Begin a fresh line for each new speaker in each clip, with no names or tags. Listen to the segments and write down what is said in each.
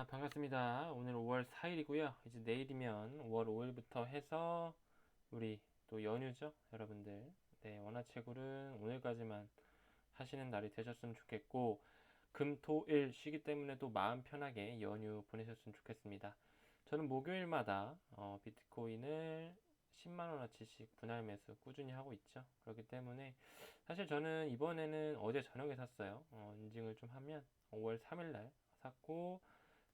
아, 반갑습니다. 오늘 5월 4일이고요. 이제 내일이면 5월 5일부터 해서 우리 또 연휴죠, 여러분들. 네, 원화채굴은 오늘까지만 하시는 날이 되셨으면 좋겠고, 금, 토, 일 쉬기 때문에 또 마음 편하게 연휴 보내셨으면 좋겠습니다. 저는 목요일마다 어, 비트코인을 10만 원어치씩 분할 매수 꾸준히 하고 있죠. 그렇기 때문에 사실 저는 이번에는 어제 저녁에 샀어요. 어, 인증을 좀 하면 5월 3일 날 샀고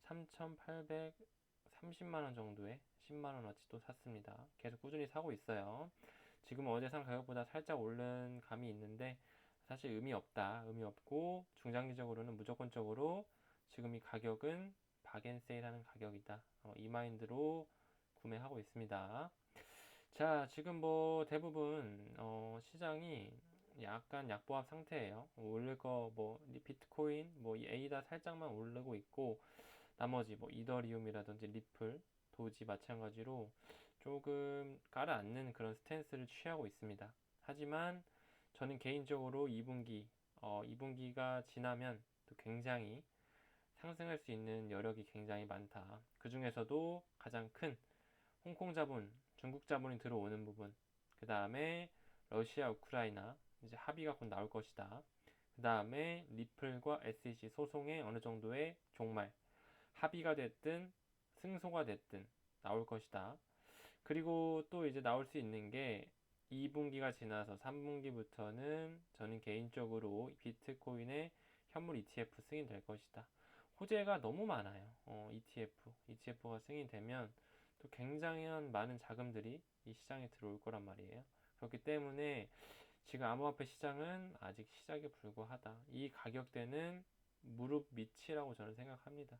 3,830만 원 정도에 10만 원어치 또 샀습니다. 계속 꾸준히 사고 있어요. 지금 어제 산 가격보다 살짝 오른 감이 있는데 사실 의미 없다. 의미 없고 중장기적으로는 무조건적으로 지금 이 가격은 박앤세일하는 가격이다. 어, 이 마인드로 구매하고 있습니다. 자, 지금 뭐 대부분 어, 시장이 약간 약보합 상태예요. 오를 거뭐 비트코인 뭐 에이다 살짝만 오르고 있고 나머지 뭐 이더리움이라든지 리플, 도지 마찬가지로 조금 가라앉는 그런 스탠스를 취하고 있습니다. 하지만 저는 개인적으로 2분기 어, 2분기가 지나면 또 굉장히 상승할 수 있는 여력이 굉장히 많다. 그 중에서도 가장 큰 홍콩 자본, 중국 자본이 들어오는 부분, 그 다음에 러시아, 우크라이나 이제 합의가 곧 나올 것이다. 그 다음에 리플과 SEC 소송의 어느 정도의 종말, 합의가 됐든 승소가 됐든 나올 것이다. 그리고 또 이제 나올 수 있는 게 2분기가 지나서 3분기부터는 저는 개인적으로 비트코인의 현물 ETF 승인될 것이다. 호재가 너무 많아요. 어, ETF, ETF가 승인되면 또 굉장한 많은 자금들이 이 시장에 들어올 거란 말이에요. 그렇기 때문에 지금 암호화폐 시장은 아직 시작에 불과하다. 이 가격대는 무릎 밑이라고 저는 생각합니다.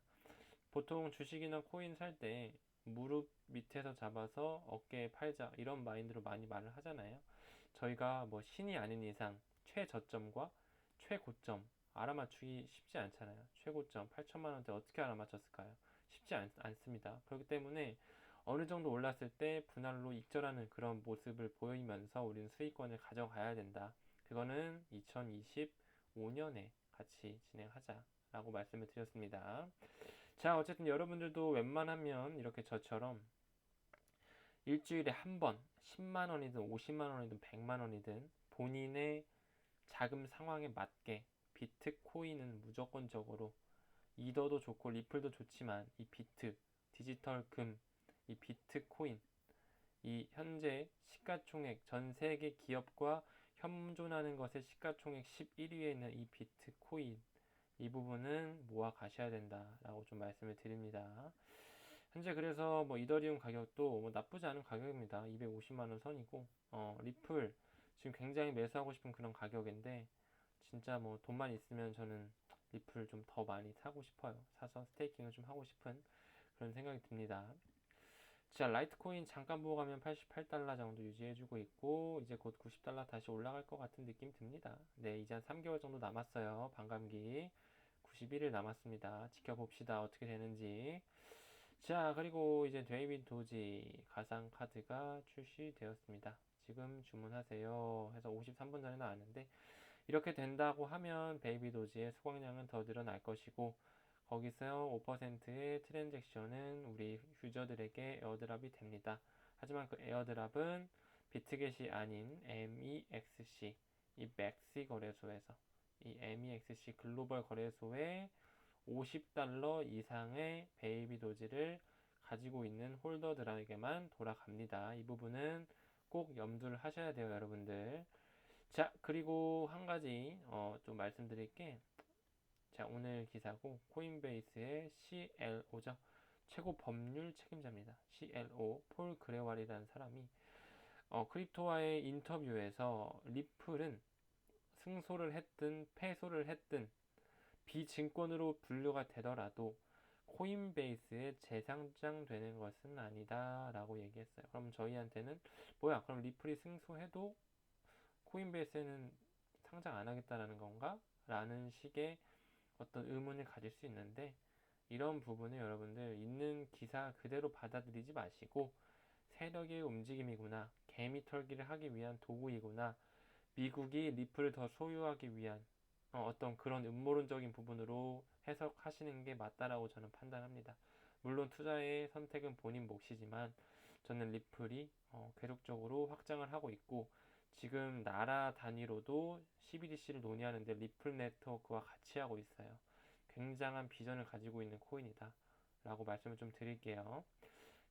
보통 주식이나 코인 살 때 무릎 밑에서 잡아서 어깨에 팔자 이런 마인드로 많이 말을 하잖아요. 저희가 뭐 신이 아닌 이상 최저점과 최고점 알아맞추기 쉽지 않잖아요. 최고점 8천만 원대 어떻게 알아맞혔을까요? 쉽지 않, 않습니다. 그렇기 때문에 어느 정도 올랐을 때 분할로 익절하는 그런 모습을 보이면서 우리는 수익권을 가져가야 된다. 그거는 2025년에 같이 진행하자라고 말씀을 드렸습니다. 자, 어쨌든 여러분들도 웬만하면 이렇게 저처럼 일주일에 한 번 10만 원이든 50만 원이든 100만 원이든 본인의 자금 상황에 맞게 비트코인은 무조건적으로 이더도 좋고 리플도 좋지만 이 비트 디지털 금 이 비트코인 이 현재 시가총액 전 세계 기업과 현존하는 것의 시가총액 11위에 있는 이 비트코인 이 부분은 모아 가셔야 된다라고 좀 말씀을 드립니다. 현재 그래서 뭐 이더리움 가격도 뭐 나쁘지 않은 가격입니다. 250만 원 선이고 어, 리플 지금 굉장히 매수하고 싶은 그런 가격인데 진짜 뭐 돈만 있으면 저는 리플 좀 더 많이 사고 싶어요. 사서 스테이킹을 좀 하고 싶은 그런 생각이 듭니다. 자, 라이트코인 잠깐 보고 가면 88달러 정도 유지해주고 있고, 이제 곧 90달러 다시 올라갈 것 같은 느낌 듭니다. 네, 이제 한 3개월 정도 남았어요. 반감기. 91일 남았습니다. 지켜봅시다. 어떻게 되는지. 자, 그리고 이제 데이빗 도지 가상 카드가 출시되었습니다. 지금 주문하세요. 해서 53분 전에 나왔는데, 이렇게 된다고 하면 베이비 도지의 수강량은 더 늘어날 것이고, 거기서 5%의 트랜잭션은 우리 유저들에게 에어드랍이 됩니다. 하지만 그 에어드랍은 비트겟이 아닌 MEXC, 이 맥시 거래소에서 이 MEXC 글로벌 거래소에 50달러 이상의 베이비 도지를 가지고 있는 홀더들에게만 돌아갑니다. 이 부분은 꼭 염두를 하셔야 돼요, 여러분들. 자, 그리고 한 가지 어, 좀 말씀드릴 게 자, 오늘 기사고 코인베이스의 CLO죠. 최고 법률 책임자입니다. CLO 폴 그레왈이라는 사람이 어, 크립토와의 인터뷰에서 리플은 승소를 했든 패소를 했든 비증권으로 분류가 되더라도 코인베이스에 재상장되는 것은 아니다 라고 얘기했어요. 그럼 저희한테는 뭐야? 그럼 리플이 승소해도 코인베이스에는 상장 안 하겠다라는 건가? 라는 식의 어떤 의문을 가질 수 있는데 이런 부분을 여러분들 있는 기사 그대로 받아들이지 마시고 세력의 움직임이구나 개미 털기를 하기 위한 도구이구나 미국이 리플을 더 소유하기 위한 어, 떤 그런 음모론적인 부분으로 해석하시는 게 맞다라고 저는 판단합니다. 물론 투자의 선택은 본인 몫이지만 저는 리플이 어, 계속적으로 확장을 하고 있고 지금 나라 단위로도 CBDC를 논의하는데 리플 네트워크와 같이 하고 있어요. 굉장한 비전을 가지고 있는 코인이다. 라고 말씀을 좀 드릴게요.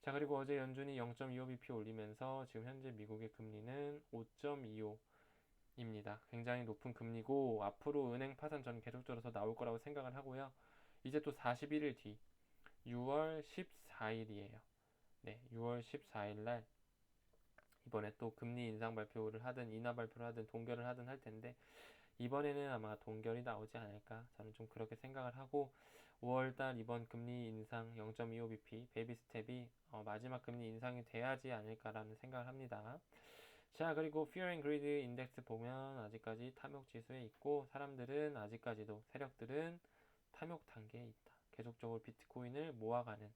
자, 그리고 어제 연준이 0.25bp 올리면서 지금 현재 미국의 금리는 5.25 입니다. 굉장히 높은 금리고 앞으로 은행 파산 저는 계속적으로 더 나올 거라고 생각을 하고요. 이제 또 41일 뒤 6월 14일이에요. 네, 6월 14일 날 이번에 또 금리 인상 발표를 하든 인하 발표를 하든 동결을 하든 할 텐데 이번에는 아마 동결이 나오지 않을까 저는 좀 그렇게 생각을 하고 5월달 이번 금리 인상 0.25bp 베이비 스텝이 어, 마지막 금리 인상이 돼야지 않을까라는 생각을 합니다. 자 그리고 Fear and Greed 인덱스 보면 아직까지 탐욕 지수에 있고 사람들은 아직까지도 세력들은 탐욕 단계에 있다. 계속적으로 비트코인을 모아가는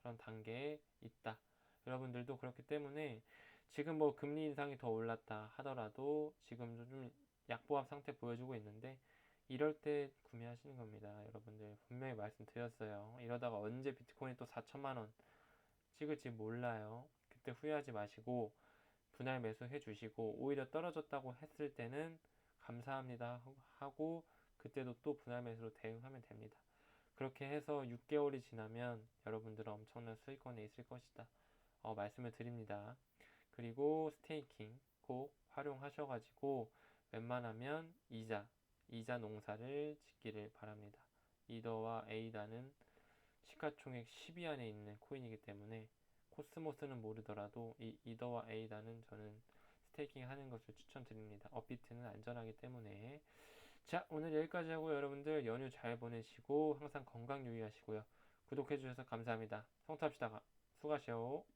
그런 단계에 있다. 여러분들도 그렇기 때문에 지금 뭐 금리 인상이 더 올랐다 하더라도 지금 좀 약보합 상태 보여주고 있는데 이럴 때 구매하시는 겁니다. 여러분들 분명히 말씀드렸어요. 이러다가 언제 비트코인이 또 4천만 원 찍을지 몰라요. 그때 후회하지 마시고 분할 매수해 주시고 오히려 떨어졌다고 했을 때는 감사합니다 하고 그때도 또 분할 매수로 대응하면 됩니다. 그렇게 해서 6개월이 지나면 여러분들은 엄청난 수익권에 있을 것이다. 어, 말씀을 드립니다. 그리고 스테이킹 꼭 활용하셔가지고 웬만하면 이자, 이자 농사를 짓기를 바랍니다. 이더와 에이다는 시가총액 10위 안에 있는 코인이기 때문에 코스모스는 모르더라도 이 이더와 에이다는 저는 스테이킹 하는 것을 추천드립니다. 업비트는 안전하기 때문에 자 오늘 여기까지 하고 여러분들 연휴 잘 보내시고 항상 건강 유의하시고요. 구독해 주셔서 감사합니다. 성탑시다가 수고하세요.